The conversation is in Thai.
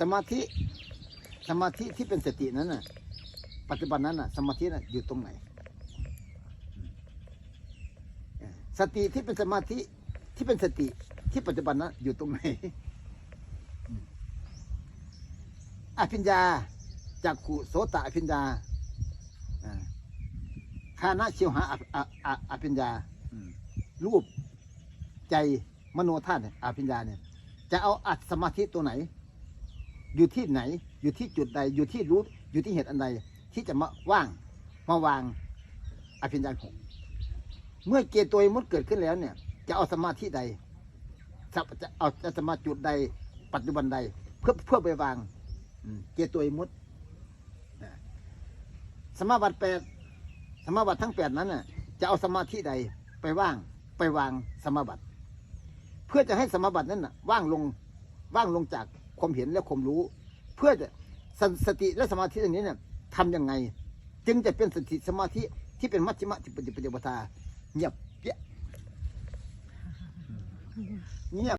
สมาธิสมาธิที่เป็นสตินั้นน่ะ ปัจจุบันนั้นน่ะ สมาธิน่ะอยู่ตรงไหน สติที่เป็นสมาธิที่เป็นสติที่ปัจจุบันนั้นอยู่ตรงไหนอภิญญาจากขุโสตอภิญญาอ่าคานะชิวหาอภิญญารูปใจมโนธาตุเนี่ยอภิญญาเนี่ย จะเอาอัดสมาธิตัวไหน อยู่ที่ไหน อยู่ที่จุดใด อยู่ที่รู้ อยู่ที่เหตุอันใด ที่จะมาว่าง มาวางอภิญญาหกเมื่อเกตัวมุดเกิดขึ้นแล้วเนี่ย จะเอาสมาธิใด จะเอาจะสมาจุดใด ปัจจุบันใด เพื่อเพื่อไปวางเกตัวมุดสมาบัติแปดสมาบัติทั้งแปดนั้นน่ะ จะเอาสมาธิใดไปว่าง ไปวางสมาบัติ เพื่อจะให้สมาบัตินั้นน่ะ ว่างลง ว่างลงจาก ความเห็นและความรู้ เพื่อจะสสติและสมาธิอันนี้เนี่ยทำยังไง จึงจะเป็นสติสมาธิที่เป็นมัชฌิมะจิปฏิปฏิปทาเงียบเปี้ยะเงียบ